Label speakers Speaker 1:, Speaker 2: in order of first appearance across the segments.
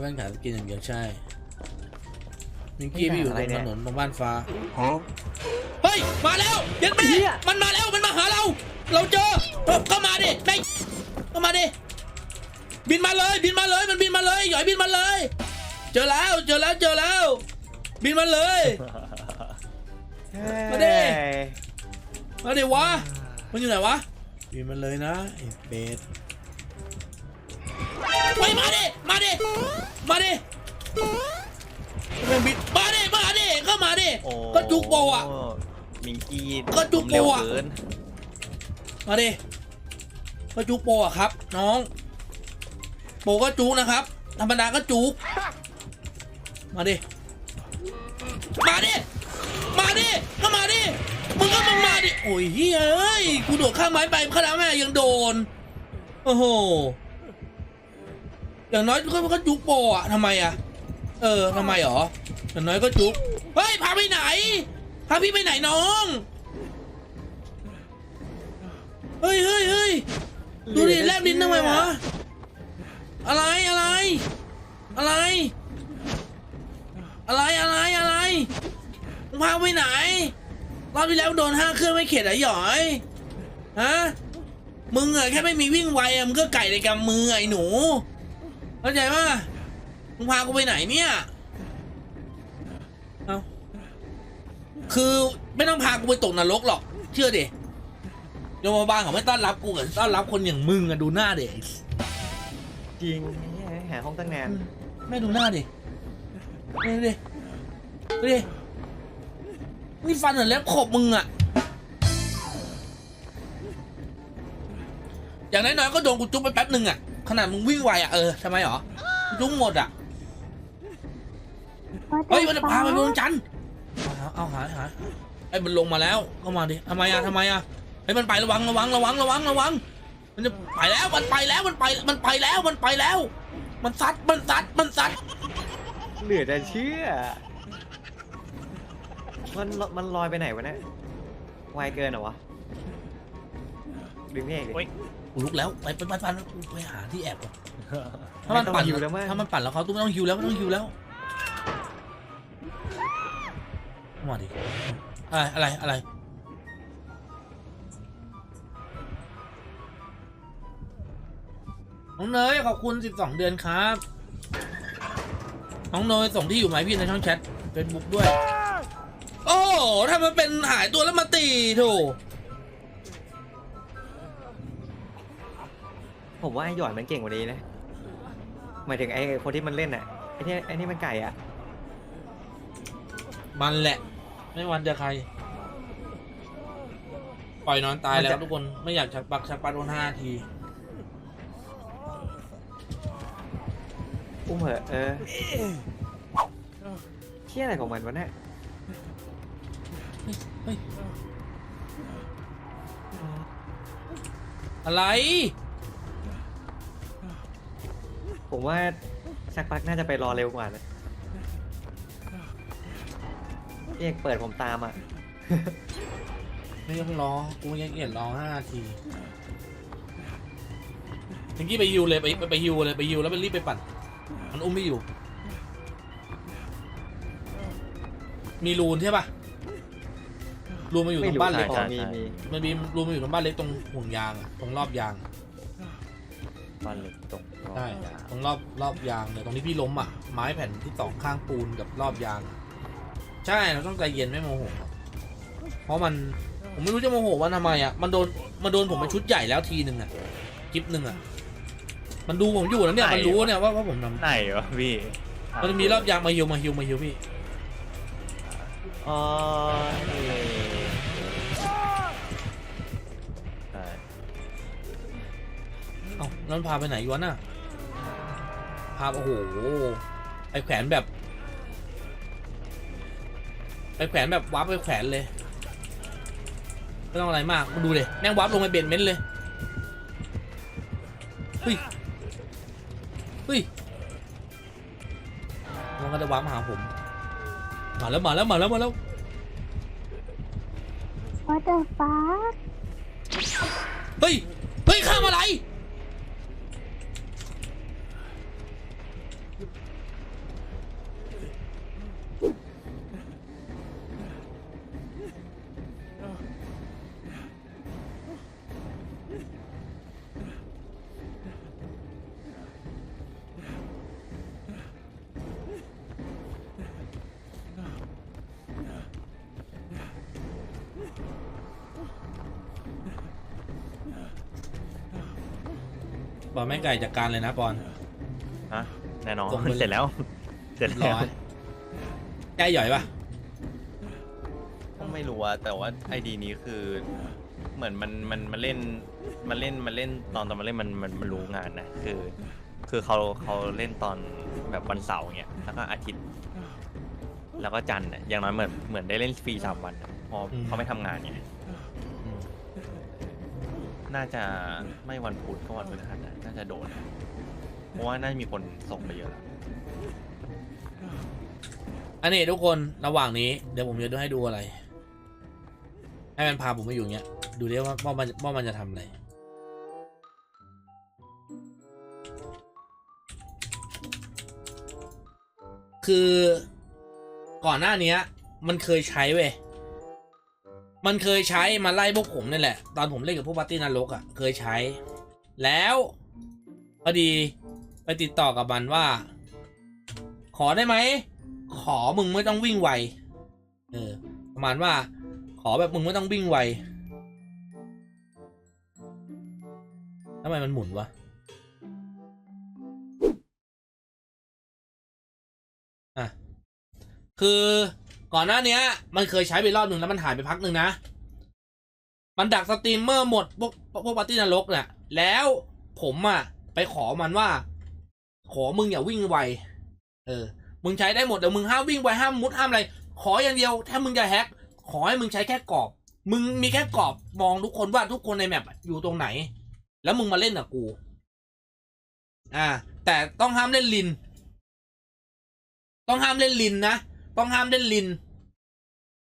Speaker 1: แล้วแว่นขายสกินอย่างเดียวใช่ มิงกี้พี่อยู่ตรงถนนตรงบ้านฟ้าเฮ้ย มาแล้วเย็นแม่มันมาแล้ว มันมาหาเรา เราเจอเออเข้ามาดิในเข้ามาดิ บินมาเลย บินมาเลย มันบินมาเลยหย่อยบินมาเลย เจอแล้ว เจอแล้ว เจอแล้ว บินมาเลย มาดิ มาดิวะ มันอยู่ไหนวะ บินมาเลยนะไอ้เบส ไปมาดิ มาดิ มาดิแม่งบินมาดิ มาดิเข้ามาดิ
Speaker 2: โอ้
Speaker 1: ก็จุกโบอะ
Speaker 2: มิงกี้
Speaker 1: ก็จุกโบอะ
Speaker 2: เร็วเกิน
Speaker 1: มาดิ ก็จุกโปรอะครับ น้อง โปรก็จุกนะครับ ธรรมดาก็จุก มาดิ มาดิ มาดิ ก็มาดิ มึงก็มึงมาดิ โอ้ยเฮ้ยเอ้ยกูโดดข้ามไม้ไปขนาดแม่ยังโดน โอ้โห อย่างน้อยก็ก็จุกโปรอะทำไมอะเออทำไมหรออย่างน้อยก็จุกเฮ้ยพาไปไหนพาพี่ไปไหนน้องเฮ้ยเฮ้ยเฮ้ยดูดิแลบลิ้นทำไมวะอะไรอะไร อะไร อะไรอะไรอะไรมึงพาไปไหนรอบที่แล้วโดนห้าเครื่องไม่เข็ดเหรอหยอยฮะมึงอะแค่ไม่มีวิ่งไวอะมึงก็ไก่ในกำมือไอ้หนู เข้าใจป่ะมึงพากูไปไหนเนี่ย เอาคือไม่ต้องพากูไปตกนรกหรอก เชื่อดิโยมบาลเขาไม่ต้อนรับกูกับต้อนรับคนอย่างมึงอะดูหน้าเด็ก
Speaker 2: จริงหาห้องตั้งนาน
Speaker 1: ไม่ดูหน้าดิดูดิดูดินี่ฟันเหมือนเล็บขบมึงอะอย่างน้อยๆก็โดนกูจุ๊บไปแป๊บหนึ่งอะ ขนาดมึงวิ่งไวอะเออทำไมหรอกูจุ๊บหมดอะเฮ้ยมันจะพาไปบนจันทร์เอาเอาหายหายไอ้ยมันลงมาแล้วเข้ามาดิทำไมอะทำไมอะไอ้ยมันไประวังระวังระวังระวังระวัง มันจะไปแล้วมันไปแล้วมันไปมันไปแล้วมันไปแล้ว มันซัดมันซัดมันซัด
Speaker 2: เหลือจะเชื่อ มันมันลอยไปไหนวะเนี่ยไวเกินเหรอวะดึงนี่เองดิ
Speaker 1: กูลุกแล้วไปไปไปไปไปหาที่แอบก่อนถ้ามัน
Speaker 2: ไต้อง
Speaker 1: ปั่น
Speaker 2: หิวแล้วมั้ง
Speaker 1: ถ้ามันปั่นแล้วเขาตุ้มไม่ต้องฮิวแล้วไม่ต้องฮิวแล้วมาดิอะไรอะไรอะไรน้องเนยขอบคุณ 12 เดือนครับ น้องเนยส่งที่อยู่ไหมพี่ในช่องแชทเฟซบุ๊กด้วย โอ้โหถ้ามันเป็นหายตัวแล้วมาตีโถ
Speaker 2: ผมว่าไอ้หยอดมันเก่งกว่านี้นะหมายถึงไอ้คนที่มันเล่นอะไอ้ที่ไอ้นี่มันไก่อะ
Speaker 1: มันแหละ ไม่วันจะใคร ปล่อยนอนตายแล้ว
Speaker 2: มันจะ
Speaker 1: ทุกคนไม่อยากชักปักชักปัดวันห้าที
Speaker 2: อุ้มเหอะเออเที่ยอะไรของมันวะเนี่ย
Speaker 1: เฮ้ยอะไร
Speaker 2: ผมว่าสักพักน่าจะไปรอเร็วกว่านะพี่เอกเปิดผมตามอะ
Speaker 1: ไม่ต้องรอ กูยังเกียดรอห้าทีเมื่อกี้ไปฮิวเลยไปไปไปฮิวเลยไปฮิวแล้วไปรีบไปปั่น มันอุ้มไม่อยู่ มีรูนใช่ปะรูนมาอยู่ตรงบ้านเล็ก
Speaker 2: พ
Speaker 1: อะ
Speaker 2: อมีมี
Speaker 1: มันมีรูนมาอยู่ตรงบ้านเล็กตรงห่วงยางอะตรงรอบยาง
Speaker 3: บ้านเหล็กตรงรอบ
Speaker 1: ใช่
Speaker 3: ยาว
Speaker 1: ตรงรอบรอบยางเนี่ยตรงที่พี่ล้มอะไม้แผ่นที่สองข้างปูนกับรอบยาง ใช่เราต้องใจเย็นไม่โมโหเพราะมันผมไม่รู้จะโมโหว่าทำไมอะมันโดนมันโดนผมเป็นชุดใหญ่แล้วทีหนึ่งอะคลิปหนึ่งอะมันดูผมอยู่แล้วเนี่ยมันรู้เนี่ยว่าว่าผมท
Speaker 3: ไหนวะพี่ำ
Speaker 1: มันมีรอบยางมาฮิวมาฮิวมาฮิวพี่
Speaker 2: อ๋อ
Speaker 1: เอ้าแล้วมันพาไปไหนวะน่ะพาโอ้โหไอแขวนแบบไอแขวนแบบวับไปแขวนเลยไม่ต้องอะไรมากมาดูเลยแม่งวับลงไปเบนเม้นเลยเฮ้ยเฮ้ยมันก็จะวับมาหาผม มาแล้วมาแล้วมาแล้วมาแล้ว
Speaker 4: What the fuck
Speaker 1: เฮ้ย อนแม่งไก่จัดการเลยนะปอน
Speaker 3: ฮะแน่นอน
Speaker 1: ส่งไปเลย
Speaker 3: เสร็จแล้ว เสร็จ
Speaker 1: ร้
Speaker 3: แล้ว
Speaker 1: อยแก้หย่อยปะ
Speaker 3: ก็ไม่รู้อะแต่ว่าไอดีนี้คือเหมือนมันมันมันเล่นมันเล่นมันเล่นตอนตอนมันเล่นมันมันมันรู้งานนะคือ คือเขาเขาเล่นตอนแบบวันเสาร์เงี้ยแล้วก็อาทิตย์ แล้วก็จันทร์อะอย่างน้อยเหมือนเหมือนได้เล่นฟรีสามวันอะเพอเขาไม่ทำงานไง
Speaker 1: อืม
Speaker 3: น่าจะไม่วันพุธก็วันพฤหัสนะน่าจะโดนเพราะว่าน่าจะมีคนส่งไปเยอะแล้ว
Speaker 1: อันนี้ทุกคนระหว่างนี้เดี๋ยวผมจะดูให้ดูอะไร ให้มันพาผมมาอยู่อย่างเงี้ย ดูดิว่าว่ามันว่ามันจะทำอะไร คือก่อนหน้าเนี้ยมันเคยใช้เว้ย มันเคยใช้มาไล่พวกผมนี่แหละ ตอนผมเล่นกับพวกปาร์ตี้นรกอะ่ะ เคยใช้ แล้วพอดีไปติดต่อกับมันว่า ขอได้ไหม ขอมึงไม่ต้องวิ่งไว เออ ประมาณว่า ขอแบบมึงไม่ต้องวิ่งไวทำไมมันหมุนวะอะคือ ก่อนหน้าเนี้ยมันเคยใช้ไปรอบหนึ่งแล้วมันหายไปพักหนึ่งนะ มันดักสตรีมเมอร์หมดพวกพวกปาร์ตี้นรกเนี่ยแล้วผมอะไปขอมันว่า ขอมึงอย่าวิ่งไว เออ มึงใช้ได้หมดแต่มึงห้ามวิ่งไวห้ามมุดห้ามอะไร ขออย่างเดียว ถ้ามึงจะแฮกขอให้มึงใช้แค่กรอบ มึงมีแค่กรอบมองทุกคนว่าทุกคนในแมปอยู่ตรงไหน แล้วมึงมาเล่นกับกู อ่า แต่ต้องห้ามเล่นลิน ต้องห้ามเล่นลินนะ ต้องห้ามเล่นลิน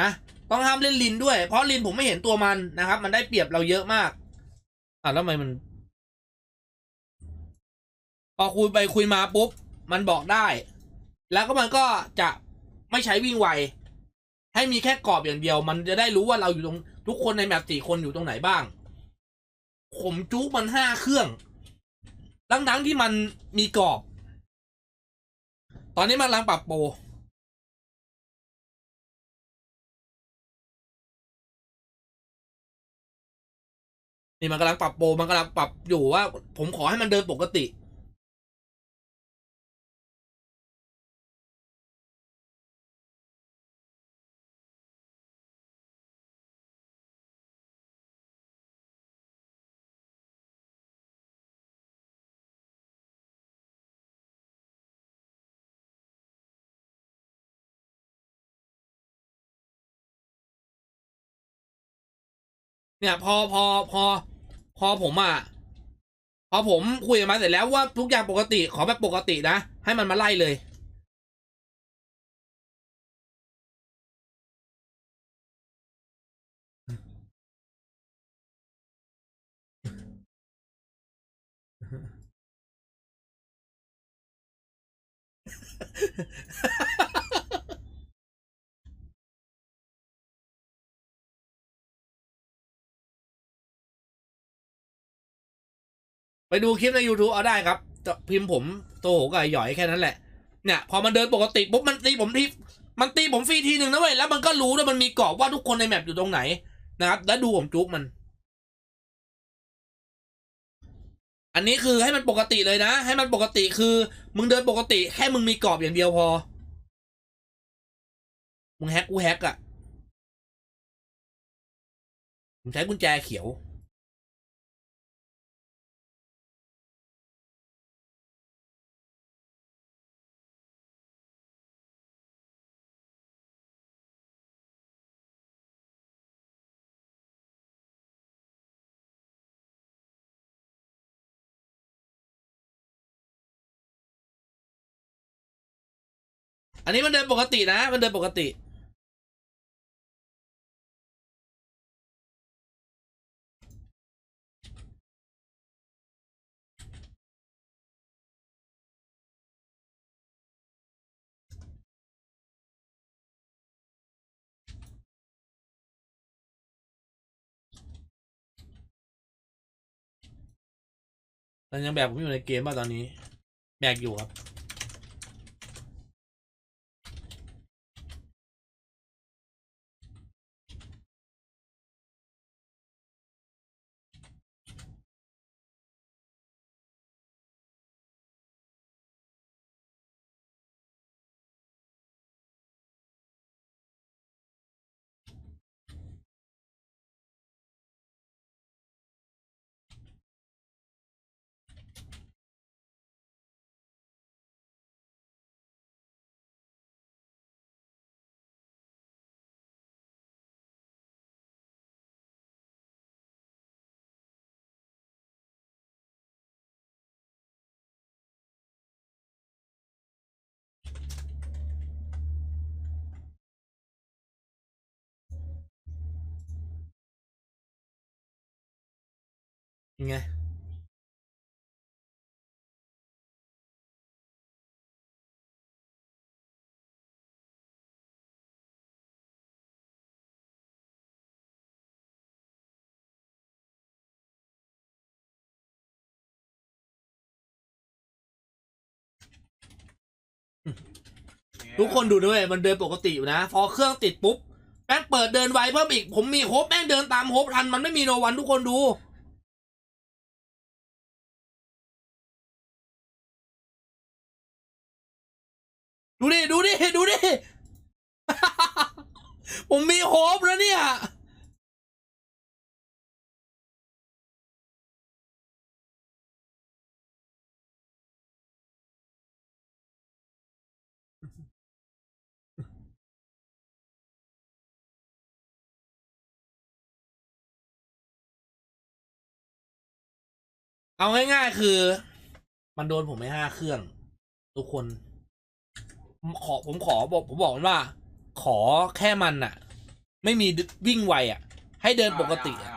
Speaker 1: นะต้องห้ามเล่นลินด้วย เพราะลินผมไม่เห็นตัวมันนะครับ มันได้เปรียบเราเยอะมากอะแล้วทำไมมัน พอคุยไปคุยมาปุ๊บ มันบอกได้ แล้วก็มันก็จะไม่ใช้วิ่งไว ให้มีแค่กรอบอย่างเดียว มันจะได้รู้ว่าเราอยู่ตรง ทุกคนในแมปสี่คนอยู่ตรงไหนบ้าง ผมจุกมันห้าเครื่องทั้งทั้งที่มันมีกรอบ ตอนนี้มันกำลังปรับโปร นี่มันกำลังปรับโปรมันกำลังปรับอยู่ว่า ผมขอให้มันเดินปกติเนี่ยพอพอพอ พอผมอะพอผมคุยมันเสร็จแล้วว่าทุกอย่างปกติขอแบบปกตินะ ให้มันมาไล่เลย ไปดูคลิปใน YouTube เอาได้ครับจะพิมพ์ผมโตโหกับไอ้หย่อยแค่นั้นแหละ เนี่ย พอมันเดินปกติปุ๊บมันตีผมทีมันตีผมฟรีทีหนึ่งนะเว้ยแล้วมันก็รู้ด้วยมันมีกรอบว่าทุกคนในแมปอยู่ตรงไหนนะครับ แล้วดูผมจุกมัน อันนี้คือให้มันปกติเลยนะ ให้มันปกติคือ มึงเดินปกติแค่มึงมีกรอบอย่างเดียวพอ มึงแฮกกูแฮกอะ่ะผมใช้กุญแจเขียว อันนี้มันเดินปกตินะ มันเดินปกติ มันยังแบบผมอยู่ในเกมป่ะตอนนี้ แบกอยู่ครับ ไงทุกคนดูด้วยมันเดินปกติอยู่นะ พอเครื่องติดปุ๊บ แม่งเปิดเดินไวเพิ่มอีก ผมมีโฮปแม่งเดินตามโฮปทัน มันไม่มีโนวันทุกคนดู ดูดิ ดูดิ ดูดิ ผมมีโฮปแล้วเนี่ย เอาง่ายๆคือ มันโดนผมไม่ห้าเครื่อง ทุกคน ขอผมขอบอกผมบอกมันว่า ขอแค่มันอะไม่มีวิ่งไวอะให้เดินปกติอะ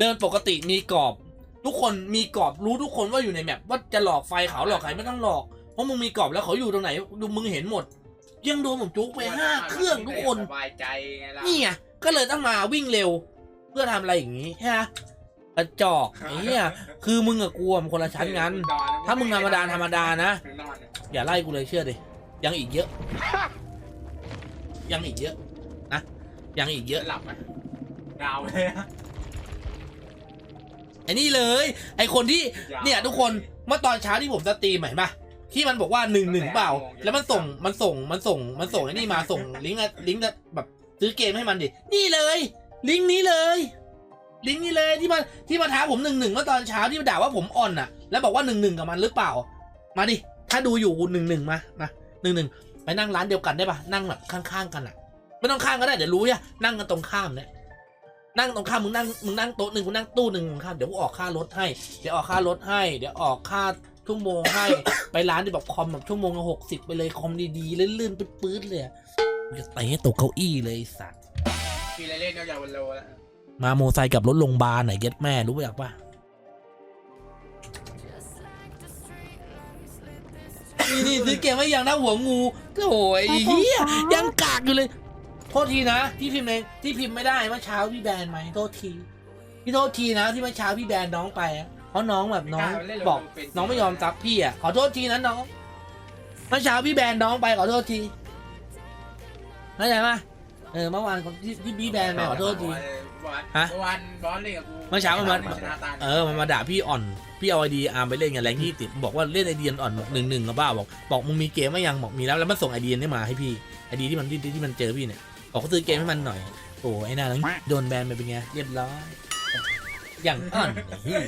Speaker 1: เดินปกติมีกรอบ ทุกคนมีกรอบรู้ทุกคนว่าอยู่ในแมปว่าจะหลอกไฟเขาหลอกใครไม่ต้องหลอก เพราะมึงมีกรอบแล้วเขาอยู่ตรงไหนดูมึงเห็นหมด ยังโดนผมจุกไปห้าเครื่องทุกคน
Speaker 4: สบายใจไงล่ะ
Speaker 1: นี่ไงก็เลยต้องมาวิ่งเร็ว เพื่อทำอะไรอย่างนี้ใช่ไหมกระจอกไอ้เหี้ยคือมึงกับกูอะมันคนละชั้นกันถ้ามึงธรรมดาธรรมดานะ
Speaker 4: นอนเนี่ย
Speaker 1: อย่าไล่กูเลยเชื่อดิ ยังอีกเยอะ ยังอีกเยอะ นะ ยังอีกเยอะ
Speaker 4: จะหลับไหมดาวเลยอะ
Speaker 1: ไอ้นี่เลย ไอ้คนที่เนี่ยทุกคนเมื่อตอนเช้าที่ผมสตรีมเห็นปะที่มันบอกว่าหนึ่งหนึ่งเปล่า แล้วมันส่งมันส่งมันส่งมันส่งไอ้นี่มาส่งลิงก์อะลิงก์อะแบบซื้อเกมให้มันดินี่เลย ลิงก์นี้เลย ลิงก์นี้เลยที่มาที่มาท้าผมหนึ่งหนึ่งเมื่อตอนเช้าที่มาด่าว่าผมอ่อนอะแล้วบอกว่าหนึ่งหนึ่งกับมันหรือเปล่า มาดิถ้าดูอยู่หนึ่งหนึ่งมามา หนึ่งหนึ่งไปนั่งร้านเดียวกันได้ปะนั่งแบบข้างๆกันอะไม่ต้องข้างก็ได้เดี๋ยวรู้อะนั่งกันตรงข้ามเนี่ยนั่งตรงข้ามมึงนั่งมึงนั่งโต๊ะหนึ่งกูนั่งตู้หนึ่งข้ามเดี๋ยวกูออกค่ารถให้เดี๋ยวออกค่ารถให้ เดี๋ยวออกค่าชั่วโมงให้ไปร้านที่แบบคอมแบบชั่วโมงละหกสิบไปเลยคอมดีๆลื่นๆปื๊ดๆเลยอะมึงจะเตะให้ตกเก้าอี้เลยไอ้สัตว์
Speaker 4: มีอะไรเล่นนอกจากวันโลแล้ว
Speaker 1: มาโมไซค์กับรถโรงพยาบาลไหนเก็ตแม่รู้อยากปะ นี่นี่ซื้อเกมไว้ยังนะหัวงูโอ้ยเฮียยังกากอยู่เลย โทษทีนะที่พิมพ์เองที่พิมพ์ไม่ได้เมื่อเช้าพี่แบนไหมโทษทีพี่โทษทีนะที่เมื่อเช้าพี่แบนน้องไปอะเพราะน้องแบบน้องบอก น้องไม่ยอมซับพี่อะขอโทษทีนะน้องเมื่อเช้าพี่แบนน้องไปขอโทษทีเข้าใจปะเออเมื่อวานที่ที่พี่แบนไปขอโทษที ฮะ
Speaker 4: เมื่อวานบอลเล่นกับกู
Speaker 1: เมื่อเช้ามันมา
Speaker 4: ชนะตาย
Speaker 1: เออ มันมาด่าพี่อ่อน พี่เอาไอดีอาร์มไปเล่นไงแรงยี่ติดบอกว่าเล่นไอเดียอ่อนหนึ่งหนึ่งกับบ้าบอกบอกมึงมีเกมไหมยังบอกมีแล้วแล้วมันส่งไอเดียนี่มาให้พี่ไอดีที่มันที่ที่มันเจอพี่เนี่ยบอกเขาซื้อเกมให้มันหน่อยโอ้ไอ้น่ารักโดนแบนไปเป็นไงเรียบร้อยอย่างอ่อนเฮ้ย